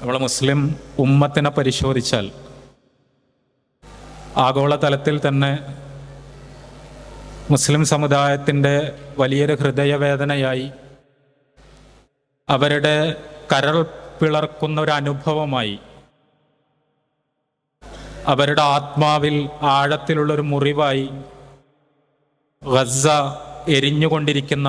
നമ്മളെ മുസ്ലിം ഉമ്മത്തിനെ പരിശോധിച്ചാൽ ആഗോളതലത്തിൽ തന്നെ മുസ്ലിം സമുദായത്തിന്റെ വലിയൊരു ഹൃദയവേദനയായി അവരുടെ കരൾ പിളർക്കുന്ന ഒരു അനുഭവമായി അവരുടെ ആത്മാവിൽ ആഴത്തിലുള്ളൊരു മുറിവായി ഗസ എരിഞ്ഞുകൊണ്ടിരിക്കുന്ന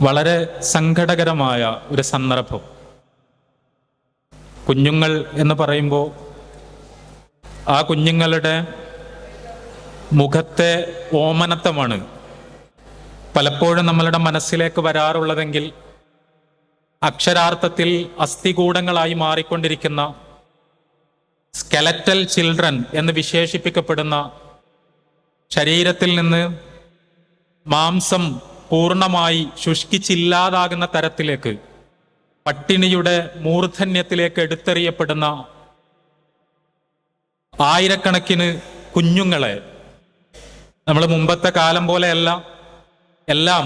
വളരെ സങ്കടകരമായ ഒരു സന്ദർഭം. കുഞ്ഞുങ്ങൾ എന്ന് പറയുമ്പോൾ ആ കുഞ്ഞുങ്ങളുടെ മുഖത്തെ ഓമനത്തമാണ് പലപ്പോഴും നമ്മളുടെ മനസ്സിലേക്ക് വരാറുള്ളതെങ്കിൽ അക്ഷരാർത്ഥത്തിൽ അസ്ഥികൂടങ്ങളായി മാറിക്കൊണ്ടിരിക്കുന്ന സ്കെലറ്റൽ ചിൽഡ്രൻ എന്ന് വിശേഷിപ്പിക്കപ്പെടുന്ന ശരീരത്തിൽ നിന്ന് മാംസം പൂർണമായി ശുഷ്കിച്ചില്ലാതാകുന്ന തരത്തിലേക്ക് പട്ടിണിയുടെ മൂർധന്യത്തിലേക്ക് എടുത്തെറിയപ്പെടുന്ന ആയിരക്കണക്കിന് കുഞ്ഞുങ്ങളെ നമ്മൾ മുമ്പത്തെ കാലം പോലെയല്ല എല്ലാം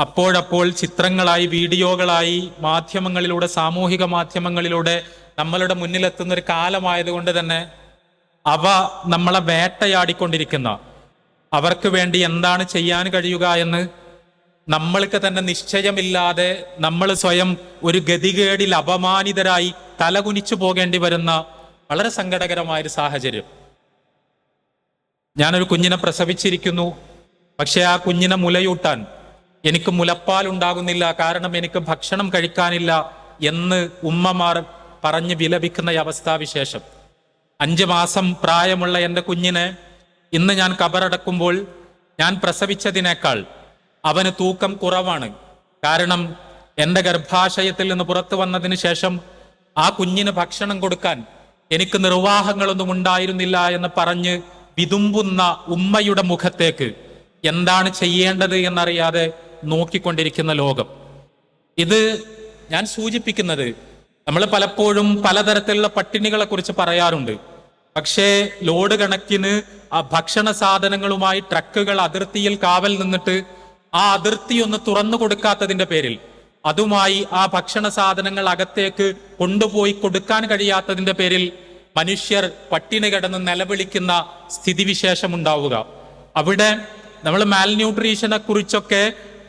അപ്പോഴപ്പോൾ ചിത്രങ്ങളായി വീഡിയോകളായി മാധ്യമങ്ങളിലൂടെ സാമൂഹിക മാധ്യമങ്ങളിലൂടെ നമ്മളുടെ മുന്നിലെത്തുന്ന ഒരു കാലമായതുകൊണ്ട് തന്നെ അവ നമ്മളെ വേട്ടയാടിക്കൊണ്ടിരിക്കുന്ന അവർക്ക് വേണ്ടി എന്താണ് ചെയ്യാൻ കഴിയുക എന്ന് നമ്മൾക്ക് തന്നെ നിശ്ചയമില്ലാതെ നമ്മൾ സ്വയം ഒരു ഗതികേടിൽ അപമാനിതരായി തലകുനിച്ചു പോകേണ്ടി വരുന്ന വളരെ സങ്കടകരമായ ഒരു സാഹചര്യം. ഞാനൊരു കുഞ്ഞിനെ പ്രസവിച്ചിരിക്കുന്നു. പക്ഷെ ആ കുഞ്ഞിനെ മുലയൂട്ടാൻ എനിക്ക് മുലപ്പാൽ ഉണ്ടാകുന്നില്ല. കാരണം എനിക്ക് ഭക്ഷണം കഴിക്കാനില്ല എന്ന് ഉമ്മമാർ പറഞ്ഞ് വിലപിക്കുന്ന അവസ്ഥാ അവസ്ഥാവിശേഷം. അഞ്ച് മാസം പ്രായമുള്ള എന്റെ കുഞ്ഞിനെ ഇന്ന് ഞാൻ കബറടക്കുമ്പോൾ ഞാൻ പ്രസവിച്ചതിനേക്കാൾ അവന് തൂക്കം കുറവാണ്. കാരണം എന്റെ ഗർഭാശയത്തിൽ നിന്ന് പുറത്തു വന്നതിന് ശേഷം ആ കുഞ്ഞിന് ഭക്ഷണം കൊടുക്കാൻ എനിക്ക് നിർവാഹങ്ങളൊന്നും ഉണ്ടായിരുന്നില്ല എന്ന് പറഞ്ഞ് വിതുമ്പുന്ന ഉമ്മയുടെ മുഖത്തേക്ക് എന്താണ് ചെയ്യേണ്ടത് എന്നറിയാതെ നോക്കിക്കൊണ്ടിരിക്കുന്ന ലോകം. ഇത് ഞാൻ സൂചിപ്പിക്കുന്നത് നമ്മൾ പലപ്പോഴും പലതരത്തിലുള്ള പട്ടിണികളെ കുറിച്ച് പറയാറുണ്ട്. പക്ഷേ ലോഡ് കണക്കിന് ആ ഭക്ഷണ സാധനങ്ങളുമായി ട്രക്കുകൾ അതിർത്തിയിൽ കാവൽ നിന്നിട്ട് ആ അതിർത്തി ഒന്ന് തുറന്നു കൊടുക്കാത്തതിന്റെ പേരിൽ അതുമായി ആ ഭക്ഷണ സാധനങ്ങൾ അകത്തേക്ക് കൊണ്ടുപോയി കൊടുക്കാൻ കഴിയാത്തതിന്റെ പേരിൽ മനുഷ്യർ പട്ടിണി കിടന്ന് നിലവിളിക്കുന്ന സ്ഥിതിവിശേഷം ഉണ്ടാവുക അവിടെ നമ്മൾ മാൽന്യൂട്രീഷനെ കുറിച്ചൊക്കെ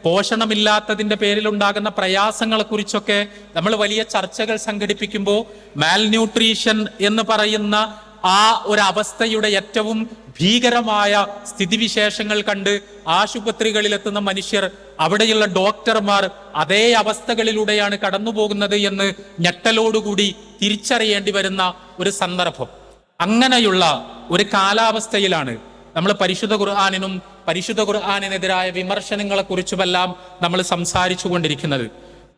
പോഷണമില്ലാത്തതിന്റെ പേരിൽ ഉണ്ടാകുന്ന പ്രയാസങ്ങളെ കുറിച്ചൊക്കെ നമ്മൾ വലിയ ചർച്ചകൾ സംഘടിപ്പിക്കുമ്പോൾ മാൽന്യൂട്രീഷൻ എന്ന് പറയുന്ന ആ ഒരു അവസ്ഥയുടെ ഏറ്റവും ഭീകരമായ സ്ഥിതിവിശേഷങ്ങൾ കണ്ട് ആശുപത്രികളിലെത്തുന്ന മനുഷ്യർ അവിടെയുള്ള ഡോക്ടർമാർ അതേ അവസ്ഥകളിലൂടെയാണ് കടന്നുപോകുന്നത് എന്ന് ഞെട്ടലോടുകൂടി തിരിച്ചറിയേണ്ടി വരുന്ന ഒരു സന്ദർഭം. അങ്ങനെയുള്ള ഒരു കാലാവസ്ഥയിലാണ് നമ്മൾ പരിശുദ്ധ ഖുർആാനിനും പരിശുദ്ധ ഖുർആാനിനെതിരായ വിമർശനങ്ങളെ കുറിച്ചുമെല്ലാം നമ്മൾ സംസാരിച്ചു കൊണ്ടിരിക്കുന്നത്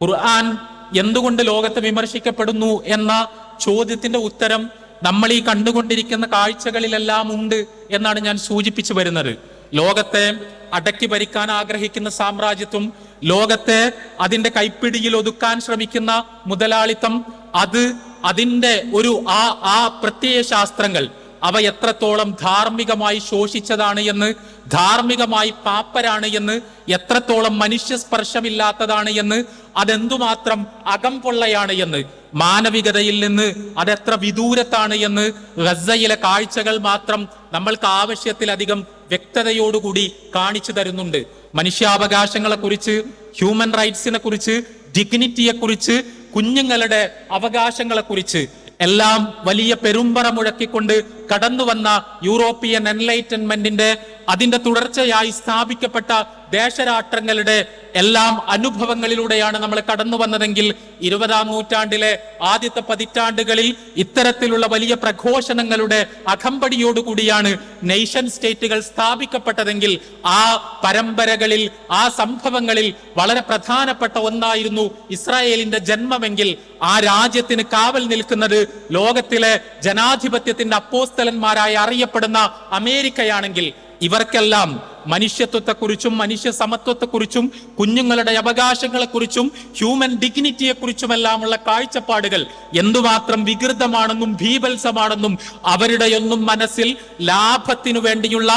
ഖുർആൻ എന്തുകൊണ്ട് ലോകത്തെ വിമർശിക്കപ്പെടുന്നു എന്ന ചോദ്യത്തിന്റെ ഉത്തരം നമ്മൾ ഈ കണ്ടുകൊണ്ടിരിക്കുന്ന കാഴ്ചകളിലെല്ലാം ഉണ്ട് എന്നാണ് ഞാൻ സൂചിപ്പിച്ചു വരുന്നത്. ലോകത്തെ അടക്കി ഭരിക്കാൻ ആഗ്രഹിക്കുന്ന സാമ്രാജ്യത്വം ലോകത്തെ അതിന്റെ കൈപ്പിടിയിൽ ഒതുക്കാൻ ശ്രമിക്കുന്ന മുതലാളിത്തം അത് അതിന്റെ ഒരു ആ ആ പ്രത്യയ ശാസ്ത്രങ്ങൾ അവ എത്രത്തോളം ധാർമ്മികമായി ശോഷിച്ചതാണ് എന്ന് ധാർമ്മികമായി പാപ്പരാണ് എന്ന് എത്രത്തോളം മനുഷ്യ സ്പർശമില്ലാത്തതാണ് എന്ന് അതെന്തുമാത്രം അകംപൊള്ളയാണ് എന്ന് മാനവികതയിൽ നിന്ന് അതെത്ര വിദൂരത്താണ് എന്ന് ഗസയിലെ കാഴ്ചകൾ മാത്രം നമ്മൾക്ക് ആവശ്യത്തിലധികം വ്യക്തതയോടുകൂടി കാണിച്ചു തരുന്നുണ്ട്. മനുഷ്യാവകാശങ്ങളെ കുറിച്ച് ഹ്യൂമൻ റൈറ്റ്സിനെ കുറിച്ച് ഡിഗ്നിറ്റിയെ കുറിച്ച് കുഞ്ഞുങ്ങളുടെ അവകാശങ്ങളെ കുറിച്ച് എല്ലാം വലിയ പെരുമ്പറ മുഴക്കിക്കൊണ്ട് കടന്നു വന്ന യൂറോപ്യൻ എൻലൈറ്റൻമെന്റിന്റെ അതിന്റെ തുടർച്ചയായി സ്ഥാപിക്കപ്പെട്ട ദേശരാഷ്ട്രങ്ങളുടെ എല്ലാം അനുഭവങ്ങളിലൂടെയാണ് നമ്മൾ കടന്നു വന്നതെങ്കിൽ ഇരുപതാം നൂറ്റാണ്ടിലെ ആദ്യത്തെ പതിറ്റാണ്ടുകളിൽ ഇത്തരത്തിലുള്ള വലിയ പ്രഘോഷണങ്ങളുടെ അകമ്പടിയോടുകൂടിയാണ് നേഷൻ സ്റ്റേറ്റുകൾ സ്ഥാപിക്കപ്പെട്ടതെങ്കിൽ ആ പരമ്പരകളിൽ ആ സംഭവങ്ങളിൽ വളരെ പ്രധാനപ്പെട്ട ഒന്നായിരുന്നു ഇസ്രായേലിന്റെ ജന്മമെങ്കിൽ ആ രാജ്യത്തിന് കാവൽ നിൽക്കുന്നത് ലോകത്തിലെ ജനാധിപത്യത്തിന്റെ അപ്പോസ്തലന്മാരായി അറിയപ്പെടുന്ന അമേരിക്കയാണെങ്കിൽ ഇവർക്കെല്ലാം മനുഷ്യത്വത്തെക്കുറിച്ചും മനുഷ്യ സമത്വത്തെക്കുറിച്ചും കുഞ്ഞുങ്ങളുടെ അവകാശങ്ങളെക്കുറിച്ചും ഹ്യൂമൻ ഡിഗ്നിറ്റിയെക്കുറിച്ചുമെല്ലാമുള്ള കാഴ്ചപ്പാടുകൾ എന്തുമാത്രം വികൃതമാണെന്നും ഭീപത്സമാണെന്നും അവരുടെയൊന്നും മനസ്സിൽ ലാഭത്തിനു വേണ്ടിയുള്ള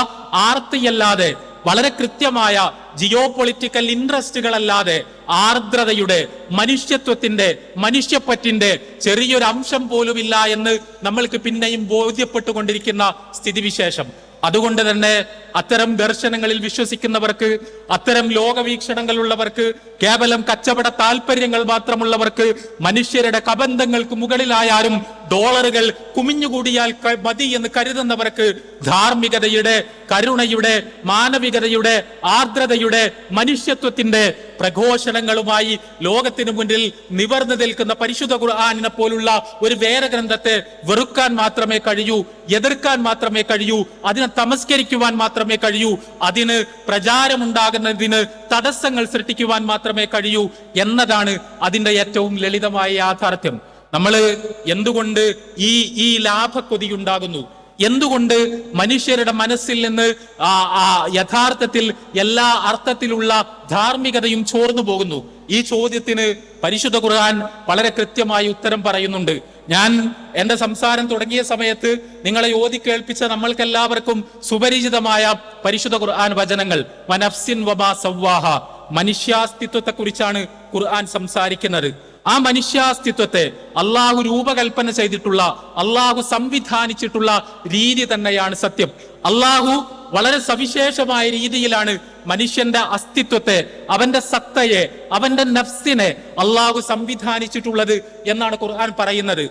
ആർത്തിയല്ലാതെ വളരെ കൃത്യമായ ജിയോ പൊളിറ്റിക്കൽ ഇൻട്രസ്റ്റുകളല്ലാതെ ആർദ്രതയുടെ മനുഷ്യത്വത്തിന്റെ മനുഷ്യപ്പറ്റിന്റെ ചെറിയൊരു അംശം പോലുമില്ല എന്ന് നമ്മൾക്ക് പിന്നെയും ബോധ്യപ്പെട്ടുകൊണ്ടിരിക്കുന്ന സ്ഥിതിവിശേഷം. അതുകൊണ്ട് തന്നെ അത്തരം ദർശനങ്ങളിൽ വിശ്വസിക്കുന്നവർക്ക് അത്തരം ലോകവീക്ഷണങ്ങളുള്ളവർക്ക് കേവലം കച്ചവട താല്പര്യങ്ങൾ മാത്രമുള്ളവർക്ക് മനുഷ്യരുടെ കബന്ധങ്ങൾക്ക് മുകളിലായാലും ഡോളറുകൾ കുമിഞ്ഞുകൂടിയാൽ മതി എന്ന് കരുതുന്നവർക്ക് ധാർമ്മികതയുടെ കരുണയുടെ മാനവികതയുടെ ആർദ്രതയുടെ മനുഷ്യത്വത്തിന്റെ പ്രഘോഷണങ്ങളുമായി ലോകത്തിനു മുന്നിൽ നിവർന്നു നിൽക്കുന്ന പരിശുദ്ധ ഖുർആാനിനെ പോലുള്ള ഒരു വേദഗ്രന്ഥത്തെ വെറുക്കാൻ മാത്രമേ കഴിയൂ. എതിർക്കാൻ മാത്രമേ കഴിയൂ അതിനെ തമസ്കരിക്കുവാൻ മാത്രമേ കഴിയൂ അതിന് പ്രചാരമുണ്ടാകുന്നതിന് തടസ്സങ്ങൾ സൃഷ്ടിക്കുവാൻ മാത്രമേ കഴിയൂ എന്നതാണ് അതിന്റെ ഏറ്റവും ലളിതമായ യാഥാർത്ഥ്യം. നമ്മൾ എന്തുകൊണ്ട് ഈ ഈ ലാഭക്കൊതി ഉണ്ടാകുന്നു എന്തുകൊണ്ട് മനുഷ്യരുടെ മനസ്സിൽ നിന്ന് യഥാർത്ഥത്തിൽ എല്ലാ അർത്ഥത്തിലുള്ള ധാർമ്മികതയും ചോർന്നു പോകുന്നു? ഈ ചോദ്യത്തിന് പരിശുദ്ധ ഖുർആൻ വളരെ കൃത്യമായി ഉത്തരം പറയുന്നുണ്ട്. ഞാൻ എന്റെ സംസാരം തുടങ്ങിയ സമയത്ത് നിങ്ങളെ യോതി കേൾപ്പിച്ച നമ്മൾക്കെല്ലാവർക്കും സുപരിചിതമായ പരിശുദ്ധ ഖുർആൻ വചനങ്ങൾ. വനഫ്സിൻ വബാ സവ്വാഹ. മനുഷ്യാസ്തിത്വത്തെ കുറിച്ചാണ് ഖുർആൻ സംസാരിക്കുന്നത്. ആ മനുഷ്യാസ്തിത്വത്തെ അള്ളാഹു രൂപകൽപ്പന ചെയ്തിട്ടുള്ള അള്ളാഹു സംവിധാനിച്ചിട്ടുള്ള രീതി തന്നെയാണ് സത്യം അള്ളാഹു വളരെ സവിശേഷമായ രീതിയിലാണ് മനുഷ്യന്റെ അസ്തിത്വത്തെ അവന്റെ സത്തയെ അവന്റെ നഫ്സിനെ അള്ളാഹു സംവിധാനിച്ചിട്ടുള്ളത് എന്നാണ് ഖുർആൻ പറയുന്നത്.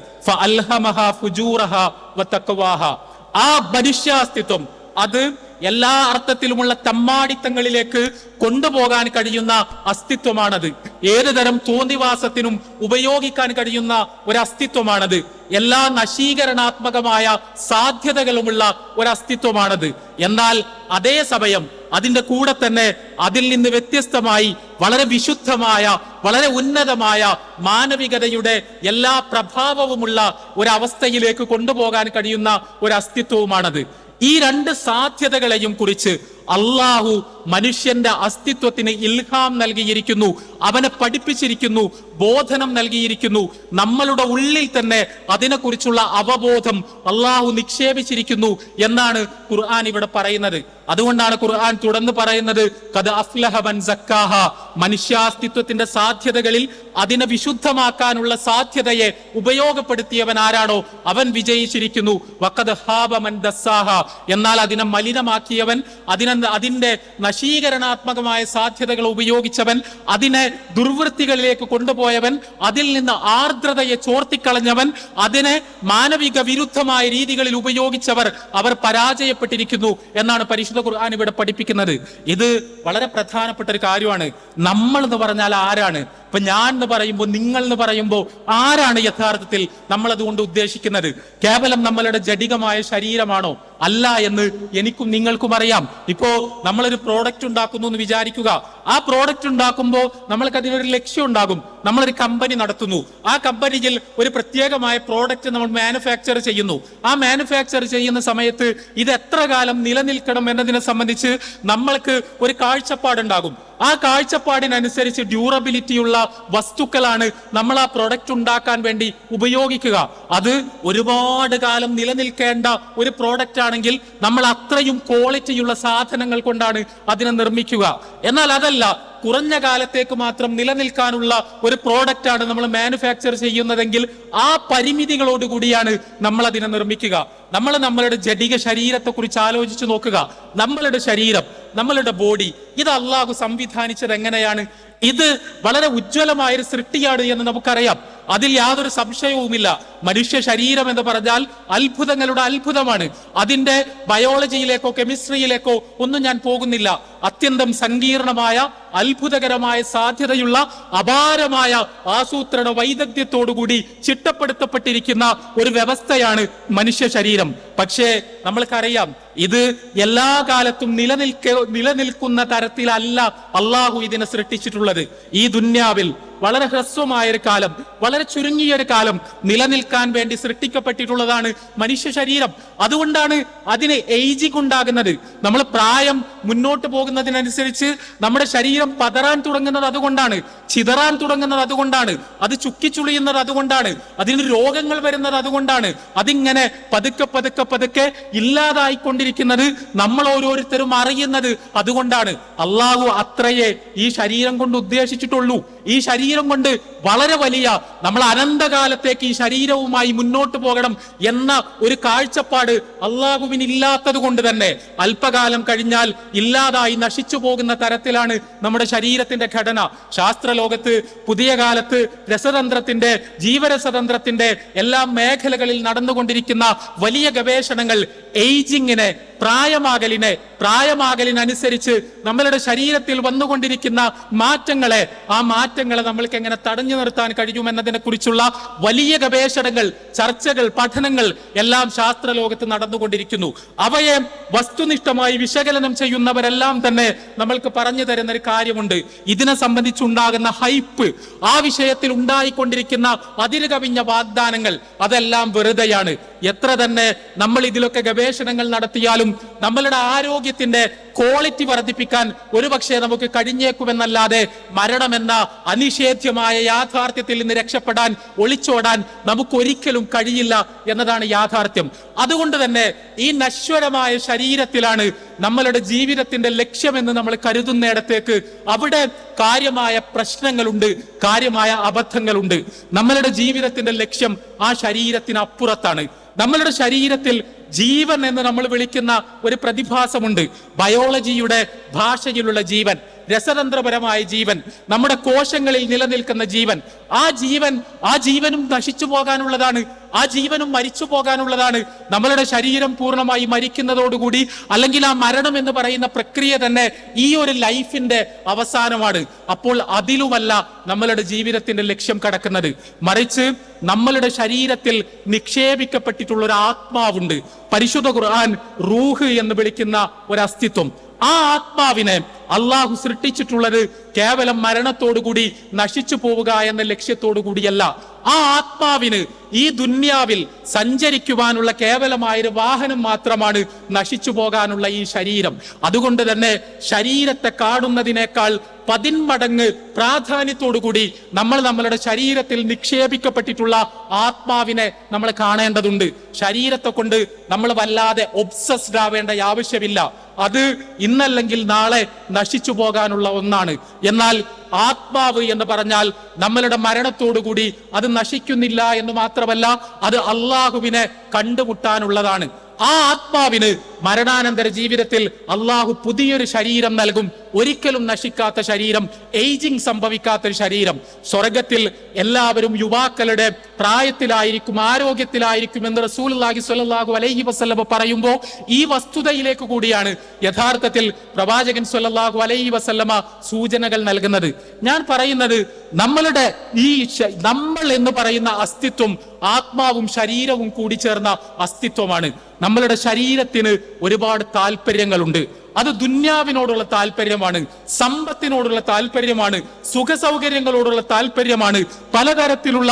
ആ മനുഷ്യാസ്തിത്വം അത് എല്ലാ അർത്ഥത്തിലുമുള്ള തമ്മാടിത്തങ്ങളിലേക്ക് കൊണ്ടുപോകാൻ കഴിയുന്ന അസ്തിത്വമാണത്. ഏത് തരം തോന്നിവാസത്തിനും ഉപയോഗിക്കാൻ കഴിയുന്ന ഒരു അസ്തിത്വമാണത് എല്ലാ നശീകരണാത്മകമായ സാധ്യതകളുമുള്ള ഒരു അസ്തിത്വമാണത് എന്നാൽ അതേ സമയം അതിന്റെ കൂടെ തന്നെ അതിൽ നിന്ന് വ്യത്യസ്തമായി വളരെ വിശുദ്ധമായ വളരെ ഉന്നതമായ മാനവികതയുടെ എല്ലാ പ്രഭാവവുമുള്ള ഒരവസ്ഥയിലേക്ക് കൊണ്ടുപോകാൻ കഴിയുന്ന ഒരു അസ്തിത്വവുമാണത് ഈ രണ്ട് സാധ്യതകളെയും കുറിച്ച് അള്ളാഹു മനുഷ്യന്റെ അസ്തിത്വത്തിന് ഇൽഹാം നൽകിയിരിക്കുന്നു അവനെ പഠിപ്പിച്ചിരിക്കുന്നു ബോധനം നൽകിയിരിക്കുന്നു. നമ്മളുടെ ഉള്ളിൽ തന്നെ അതിനെക്കുറിച്ചുള്ള അവബോധം അള്ളാഹു നിക്ഷേപിച്ചിരിക്കുന്നു എന്നാണ് ഖുർആൻ ഇവിടെ പറയുന്നത്. അതുകൊണ്ടാണ് ഖുർആൻ തുടർന്ന് പറയുന്നത് കത് അഫ്ലഹബൻ സക്കാഹ. മനുഷ്യാസ്തിത്വത്തിന്റെ സാധ്യതകളിൽ അതിനെ വിശുദ്ധമാക്കാനുള്ള സാധ്യതയെ ഉപയോഗപ്പെടുത്തിയവൻ ആരാണോ? അവൻ വിജയിച്ചിരിക്കുന്നു. വക്കത് ഹാബമൻ ദസ്സാഹ. എന്നാൽ അതിനെ മലിനമാക്കിയവൻ അതിനെ അതിന്റെ നശീകരണാത്മകമായ സാധ്യതകൾ ഉപയോഗിച്ചവൻ അതിനെ ദുർവൃത്തികളിലേക്ക് കൊണ്ടുപോയവൻ അതിൽ നിന്ന് ആർദ്രതയെ ചോർത്തിക്കളഞ്ഞവൻ അതിനെ മാനവിക വിരുദ്ധമായ രീതികളിൽ ഉപയോഗിച്ചവർ അവർ പരാജയപ്പെട്ടിരിക്കുന്നു എന്നാണ് പരിശുദ്ധ ഖുർആൻ ഇവിടെ പഠിപ്പിക്കുന്നത്. ഇത് വളരെ പ്രധാനപ്പെട്ട ഒരു കാര്യമാണ്. നമ്മൾ എന്ന് പറഞ്ഞാൽ ആരാണ്? ഇപ്പൊ ഞാൻ എന്ന് പറയുമ്പോൾ നിങ്ങൾ എന്ന് പറയുമ്പോൾ ആരാണ് യഥാർത്ഥത്തിൽ നമ്മൾ അതുകൊണ്ട് ഉദ്ദേശിക്കുന്നത്? കേവലം നമ്മളുടെ ജടികമായ ശരീരമാണോ? അല്ല എന്ന് എനിക്കും നിങ്ങൾക്കും അറിയാം. ഇപ്പോ നമ്മളൊരു പ്രോഡക്റ്റ് ഉണ്ടാക്കുന്നു എന്ന് വിചാരിക്കുക. ആ പ്രോഡക്റ്റ് ഉണ്ടാക്കുമ്പോൾ നമ്മൾക്ക് അതിനൊരു ലക്ഷ്യം ഉണ്ടാകും. നമ്മളൊരു കമ്പനി നടത്തുന്നു. ആ കമ്പനിയിൽ ഒരു പ്രത്യേകമായ പ്രോഡക്റ്റ് നമ്മൾ മാനുഫാക്ചർ ചെയ്യുന്നു. ആ മാനുഫാക്ചർ ചെയ്യുന്ന സമയത്ത് ഇത് എത്ര കാലം നിലനിൽക്കണം എന്നതിനെ സംബന്ധിച്ച് നമ്മൾക്ക് ഒരു കാഴ്ചപ്പാടുണ്ടാകും. ആ കാഴ്ചപ്പാടിനനുസരിച്ച് ഡ്യൂറബിലിറ്റിയുള്ള വസ്തുക്കളാണ് നമ്മൾ ആ പ്രോഡക്റ്റ് ഉണ്ടാക്കാൻ വേണ്ടി ഉപയോഗിക്കുക. അത് ഒരുപാട് കാലം നിലനിൽക്കേണ്ട ഒരു പ്രോഡക്റ്റ് ആണെങ്കിൽ നമ്മൾ അത്രയും ക്വാളിറ്റിയുള്ള സാധനങ്ങൾ കൊണ്ടാണ് അതിനെ നിർമ്മിക്കുക. എന്നാൽ അതല്ല കുറഞ്ഞ കാലത്തേക്ക് മാത്രം നിലനിൽക്കാനുള്ള ഒരു പ്രോഡക്റ്റ് ആണ് നമ്മൾ മാനുഫാക്ചർ ചെയ്യുന്നതെങ്കിൽ ആ പരിമിതികളോട് കൂടിയാണ് നമ്മൾ അതിനെ നിർമ്മിക്കുക. നമ്മൾ നമ്മളുടെ ജഡിക ശരീരത്തെ കുറിച്ച് ആലോചിച്ച് നോക്കുക. നമ്മളുടെ ശരീരം നമ്മളുടെ ബോഡി ഇത് അള്ളാഹു സംവിധാനിച്ചത് എങ്ങനെയാണ്? ഇത് വളരെ ഉജ്ജ്വലമായ ഒരു സൃഷ്ടിയാണ് എന്ന് നമുക്കറിയാം. അതിൽ യാതൊരു സംശയവുമില്ല. മനുഷ്യ ശരീരം എന്ന് പറഞ്ഞാൽ അത്ഭുതങ്ങളുടെ അത്ഭുതമാണ്. അതിന്റെ ബയോളജിയിലേക്കോ കെമിസ്ട്രിയിലേക്കോ ഒന്നും ഞാൻ പോകുന്നില്ല. അത്യന്തം സങ്കീർണമായ അത്ഭുതകരമായ സാധ്യതയുള്ള അപാരമായ ആസൂത്രണ വൈദഗ്ധ്യത്തോടുകൂടി ചിട്ടപ്പെടുത്തപ്പെട്ടിരിക്കുന്ന ഒരു വ്യവസ്ഥയാണ് മനുഷ്യ ശരീരം. പക്ഷേ നമ്മൾക്കറിയാം ഇത് എല്ലാ കാലത്തും നിലനിൽക്ക നിലനിൽക്കുന്ന തരത്തിലല്ല അള്ളാഹു ഇതിനെ സൃഷ്ടിച്ചിട്ടുള്ളത്. ഈ ദുന്യാവിൽ വളരെ ഹ്രസ്വമായ ഒരു കാലം വളരെ ചുരുങ്ങിയ ഒരു കാലം നിലനിൽക്കാൻ വേണ്ടി സൃഷ്ടിക്കപ്പെട്ടിട്ടുള്ളതാണ് മനുഷ്യ ശരീരം. അതുകൊണ്ടാണ് അതിനെ ഏജിങ് ഉണ്ടാകുന്നത് നമ്മൾ പ്രായം മുന്നോട്ട് പോകുന്നതിനനുസരിച്ച് നമ്മുടെ ശരീരം പതറാൻ തുടങ്ങുന്നത് അതുകൊണ്ടാണ് ചിതറാൻ തുടങ്ങുന്നത് അതുകൊണ്ടാണ് അത് ചുക്കിച്ചുളിയുന്നത് അതുകൊണ്ടാണ് അതിന് രോഗങ്ങൾ വരുന്നത് അതുകൊണ്ടാണ് അതിങ്ങനെ പതുക്കെ പതുക്കെ പതുക്കെ ഇല്ലാതായിക്കൊണ്ടിരിക്കുന്നത് നമ്മൾ ഓരോരുത്തരും അറിയുന്നത് അതുകൊണ്ടാണ്. അള്ളാഹു അത്രയെ ഈ ശരീരം കൊണ്ട് ഉദ്ദേശിച്ചിട്ടുള്ളൂ. ഈ ശരീരം കൊണ്ട് വളരെ വലിയ നമ്മൾ അനന്തകാലത്തേക്ക് ഈ ശരീരവുമായി മുന്നോട്ട് പോകണം എന്ന ഒരു കാഴ്ചപ്പാട് അള്ളാഹുവിന് ഇല്ലാത്തത് കൊണ്ട് തന്നെ അല്പകാലം കഴിഞ്ഞാൽ ഇല്ലാതായി നശിച്ചു പോകുന്ന തരത്തിലാണ് നമ്മുടെ ശരീരത്തിന്റെ ഘടന ശാസ്ത്രലോകത്ത് പുതിയ കാലത്ത് രസതന്ത്രത്തിന്റെ ജീവരസതന്ത്രത്തിന്റെ എല്ലാ മേഖലകളിൽ നടന്നുകൊണ്ടിരിക്കുന്ന വലിയ ഗവേഷണങ്ങൾ എയ്ജിങ്ങിനെ പ്രായമാകലിനെ പ്രായമാകലിനനുസരിച്ച് നമ്മളുടെ ശരീരത്തിൽ വന്നുകൊണ്ടിരിക്കുന്ന മാറ്റങ്ങളെ ആ മാറ്റങ്ങളെ നമ്മൾക്ക് എങ്ങനെ തടഞ്ഞു നിർത്താൻ കഴിയുമെന്നതിനെ കുറിച്ചുള്ള വലിയ ഗവേഷണങ്ങൾ ചർച്ചകൾ പഠനങ്ങൾ എല്ലാം ശാസ്ത്രലോകത്ത് നടന്നുകൊണ്ടിരിക്കുന്നു. അവയെ വസ്തുനിഷ്ഠമായി വിശകലനം ചെയ്യുന്നവരെല്ലാം തന്നെ നമ്മൾക്ക് പറഞ്ഞു തരുന്ന ഒരു കാര്യമുണ്ട്. ഇതിനെ സംബന്ധിച്ചുണ്ടാകുന്ന ഹൈപ്പ് ആ വിഷയത്തിൽ ഉണ്ടായിക്കൊണ്ടിരിക്കുന്ന അതിരുകവിഞ്ഞ വാഗ്ദാനങ്ങൾ അതെല്ലാം വെറുതെയാണ്. എത്ര തന്നെ നമ്മൾ ഇതിലൊക്കെ ഗവേഷണങ്ങൾ നടത്തിയാലും നമ്മളുടെ ആരോഗ്യത്തിന്റെ ക്വാളിറ്റി വർദ്ധിപ്പിക്കാൻ ഒരുപക്ഷെ നമുക്ക് കഴിഞ്ഞേക്കുമെന്നല്ലാതെ മരണമെന്ന അനിഷേധ്യമായ യാഥാർത്ഥ്യത്തിൽ നിന്ന് രക്ഷപ്പെടാൻ ഒളിച്ചോടാൻ നമുക്ക് ഒരിക്കലും കഴിയില്ല എന്നതാണ് യാഥാർത്ഥ്യം. അതുകൊണ്ട് തന്നെ ഈ നശ്വരമായ ശരീരത്തിലാണ് നമ്മളുടെ ജീവിതത്തിന്റെ ലക്ഷ്യമെന്ന് നമ്മൾ കരുതുന്നിടത്തേക്ക് അവിടെ കാര്യമായ പ്രശ്നങ്ങളുണ്ട് കാര്യമായ അബദ്ധങ്ങളുണ്ട്. നമ്മളുടെ ജീവിതത്തിന്റെ ലക്ഷ്യം ആ ശരീരത്തിന് അപ്പുറത്താണ് നമ്മളുടെ ശരീരത്തിൽ ജീവൻ എന്ന് നമ്മൾ വിളിക്കുന്ന ഒരു പ്രതിഭാസമുണ്ട്. ബയോളജിയുടെ ഭാഷയിലുള്ള ജീവൻ രസതന്ത്രപരമായ ജീവൻ നമ്മുടെ കോശങ്ങളിൽ നിലനിൽക്കുന്ന ജീവൻ. ആ ജീവൻ ആ ജീവനും നശിച്ചു പോകാനുള്ളതാണ്. ആ ജീവനും മരിച്ചു പോകാനുള്ളതാണ്. നമ്മളുടെ ശരീരം പൂർണമായി മരിക്കുന്നതോടുകൂടി അല്ലെങ്കിൽ ആ മരണം എന്ന് പറയുന്ന പ്രക്രിയ തന്നെ ഈ ഒരു ലൈഫിന്റെ അവസാനമാണ്. അപ്പോൾ അതിലുമല്ല നമ്മളുടെ ജീവിതത്തിന്റെ ലക്ഷ്യം കടക്കുന്നത്. മറിച്ച് നമ്മളുടെ ശരീരത്തിൽ നിക്ഷേപിക്കപ്പെട്ടിട്ടുള്ള ഒരു ആത്മാവുണ്ട് പരിശുദ്ധ ഖുർആൻ റൂഹ് എന്ന് വിളിക്കുന്ന ഒരു അസ്തിത്വം ആ ആത്മാവിനെ അള്ളാഹു സൃഷ്ടിച്ചിട്ടുള്ളത് കേവലം മരണത്തോടുകൂടി നശിച്ചു പോവുക എന്ന ലക്ഷ്യത്തോടു കൂടിയല്ല ആ ആത്മാവിന് ഈ ദുന്യാവിൽ സഞ്ചരിക്കുവാനുള്ള കേവലമായൊരു വാഹനം മാത്രമാണ് നശിച്ചു പോകാനുള്ള ഈ ശരീരം. അതുകൊണ്ട് തന്നെ ശരീരത്തെ കാണുന്നതിനേക്കാൾ പതിന്മടങ്ങ് പ്രാധാന്യത്തോടുകൂടി നമ്മൾ നമ്മളുടെ ശരീരത്തിൽ നിക്ഷേപിക്കപ്പെട്ടിട്ടുള്ള ആത്മാവിനെ നമ്മൾ കാണേണ്ടതുണ്ട്. ശരീരത്തെ കൊണ്ട് നമ്മൾ വല്ലാതെ ഒബ്സസ്ഡ് ആവേണ്ട ആവശ്യമില്ല. അത് ഇന്നല്ലെങ്കിൽ നാളെ നശിച്ചു പോകാനുള്ള ഒന്നാണ്. എന്നാൽ ആത്മാവ് എന്ന് പറഞ്ഞാൽ നമ്മളുടെ മരണത്തോടുകൂടി അത് നശിക്കുന്നില്ല എന്ന് മാത്രമല്ല അത് അള്ളാഹുവിനെ കണ്ടുമുട്ടാനുള്ളതാണ്. ആ ആത്മാവിന് മരണാനന്തര ജീവിതത്തിൽ അള്ളാഹു പുതിയൊരു ശരീരം നൽകും. ഒരിക്കലും നശിക്കാത്ത ശരീരം എയ്ജിങ് സംഭവിക്കാത്ത ഒരു ശരീരം. സ്വർഗത്തിൽ എല്ലാവരും യുവാക്കളുടെ പ്രായത്തിലായിരിക്കും ആരോഗ്യത്തിലായിരിക്കും എന്ന് റസൂലുള്ളാഹി സ്വല്ലല്ലാഹു അലൈഹി വസ്ലമ പറയുമ്പോൾ ഈ വസ്തുതയിലേക്ക് കൂടിയാണ് യഥാർത്ഥത്തിൽ പ്രവാചകൻ സ്വല്ലല്ലാഹു അലൈഹി വസല്ലമ സൂചനകൾ നൽകുന്നത്. ഞാൻ പറയുന്നത് നമ്മളുടെ ഈ നമ്മൾ എന്ന് പറയുന്ന അസ്തിത്വം ആത്മാവും ശരീരവും കൂടി ചേർന്ന അസ്തിത്വമാണ്. നമ്മളുടെ ശരീരത്തിന് ഒരുപാട് താല്പര്യങ്ങളുണ്ട്. അത് ദുന്യാവിനോടുള്ള താല്പര്യമാണ് സമ്പത്തിനോടുള്ള താല്പര്യമാണ് സുഖ സൗകര്യങ്ങളോടുള്ള താല്പര്യമാണ് പലതരത്തിലുള്ള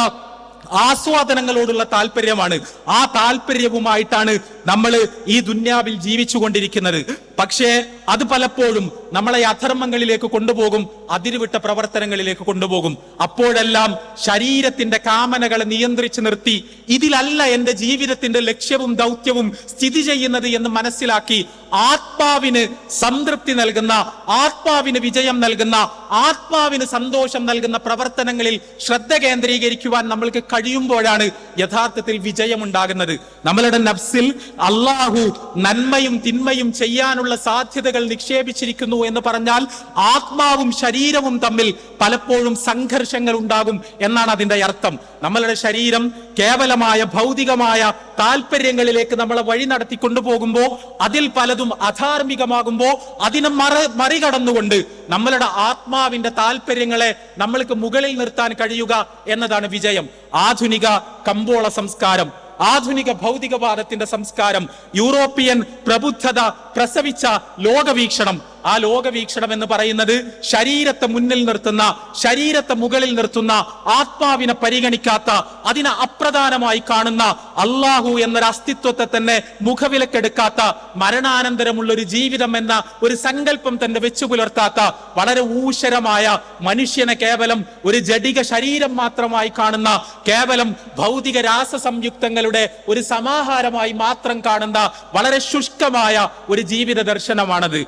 ആസ്വാദനങ്ങളോടുള്ള താല്പര്യമാണ്. ആ താല്പര്യവുമായിട്ടാണ് നമ്മൾ ഈ ദുന്യാവിൽ ജീവിച്ചു കൊണ്ടിരിക്കുന്നത് പക്ഷേ അത് പലപ്പോഴും നമ്മളെ അധർമ്മങ്ങളിലേക്ക് കൊണ്ടുപോകും അതിരുവിട്ട പ്രവർത്തനങ്ങളിലേക്ക് കൊണ്ടുപോകും. അപ്പോഴെല്ലാം ശരീരത്തിന്റെ കാമനകളെ നിയന്ത്രിച്ചു നിർത്തി ഇതിലല്ല എന്റെ ജീവിതത്തിന്റെ ലക്ഷ്യവും ദൗത്യവും സ്ഥിതി ചെയ്യുന്നത് എന്ന് മനസ്സിലാക്കി ആത്മാവിന് സംതൃപ്തി നൽകുന്ന ആത്മാവിന് വിജയം നൽകുന്ന ആത്മാവിന് സന്തോഷം നൽകുന്ന പ്രവർത്തനങ്ങളിൽ ശ്രദ്ധ കേന്ദ്രീകരിക്കുവാൻ നമ്മൾക്ക് കഴിയുമ്പോഴാണ് യഥാർത്ഥത്തിൽ വിജയമുണ്ടാകുന്നത്. നമ്മളുടെ നഫ്സിൽ അള്ളാഹു നന്മയും തിന്മയും ചെയ്യാനുള്ള സാധ്യതകൾ നിക്ഷേപിച്ചിരിക്കുന്നു എന്ന് പറഞ്ഞാൽ ആത്മാവും ശരീരവും തമ്മിൽ പലപ്പോഴും സംഘർഷങ്ങൾ ഉണ്ടാകും എന്നാണ് അതിന്റെ അർത്ഥം. നമ്മളുടെ ശരീരം കേവലമായ ഭൗതികമായ താല്പര്യങ്ങളിലേക്ക് നമ്മളെ വഴി നടത്തി കൊണ്ടുപോകുമ്പോൾ അതിൽ പലതും അധാർമികമാകുമ്പോൾ അതിനെ മറ മറികടന്നുകൊണ്ട് നമ്മളുടെ ആത്മാവിന്റെ താല്പര്യങ്ങളെ നമ്മൾക്ക് മുകളിൽ നിർത്താൻ കഴിയുക എന്നതാണ് വിജയം. ആധുനിക കമ്പോള സംസ്കാരം. ആധുനിക ഭൗതികവാദത്തിന്റെ സംസ്കാരം യൂറോപ്യൻ പ്രബുദ്ധത പ്രസവിച്ച ലോകവീക്ഷണം. ആ ലോകവീക്ഷണം എന്ന് പറയുന്നത് ശരീരത്തെ മുന്നിൽ നിർത്തുന്ന ശരീരത്തെ മുകളിൽ നിർത്തുന്ന ആത്മാവിനെ പരിഗണിക്കാത്ത അതിനെ അപ്രധാനമായി കാണുന്ന അള്ളാഹു എന്നൊരു അസ്തിത്വത്തെ തന്നെ മുഖവിലക്കെടുക്കാത്ത മരണാനന്തരമുള്ള ഒരു ജീവിതം എന്ന ഒരു സങ്കല്പം തന്നെ വെച്ചു പുലർത്താത്ത വളരെ ഊശരമായ മനുഷ്യനെ കേവലം ഒരു ജടിക ശരീരം മാത്രമായി കാണുന്ന കേവലം ഭൗതിക രാസസംയുക്തങ്ങളുടെ ഒരു സമാഹാരമായി മാത്രം കാണുന്ന വളരെ ശുഷ്കമായ ഒരു ജീവിത ദർശനമാണത്.